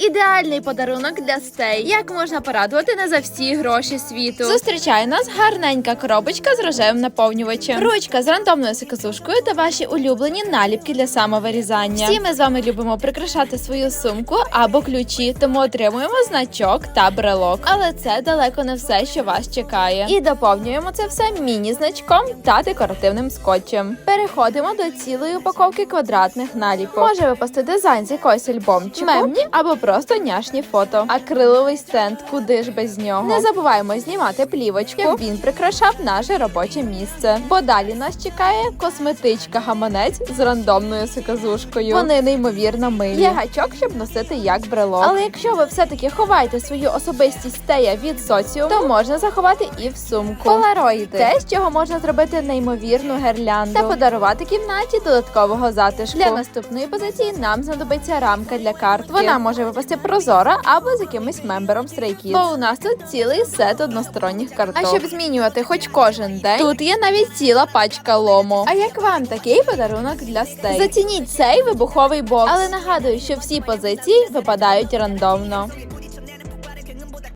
Ідеальний подарунок для стей. Як можна порадувати не за всі гроші світу? Зустрічає нас гарненька коробочка з рожевим наповнювачем. Ручка з рандомною сикозушкою та ваші улюблені наліпки для самовирізання. Всі ми з вами любимо прикрашати свою сумку або ключі, тому отримуємо значок та брелок. Але це далеко не все, що вас чекає. І доповнюємо це все міні-значком та декоративним скотчем. Переходимо до цілої упаковки квадратних наліпок. Може випасти дизайн з якогось альбомчику, мемні або просто няшні фото. Акриловий стенд, куди ж без нього. Не забуваємо знімати плівочку, щоб він прикрашав наше робоче місце. Бо далі нас чекає косметичка гаманець з рандомною сиказушкою. Вони неймовірно милі. Є гачок, щоб носити як брелок. Але якщо ви все-таки ховаєте свою особистість тея від соціуму, то можна заховати і в сумку. Полароїди те, з чого можна зробити неймовірну гірлянду та подарувати кімнаті додаткового затишку. Для наступної позиції нам знадобиться рамка для картки. Вона може випасти прозора або з якимось мембером стрейків. Бо у нас тут цілий сет односторонніх карток. А щоб змінювати хоч кожен день, тут є навіть ціла пачка лому. А як вам такий подарунок для стей? Зацініть цей вибуховий бокс. Але нагадую, що всі позиції випадають рандомно.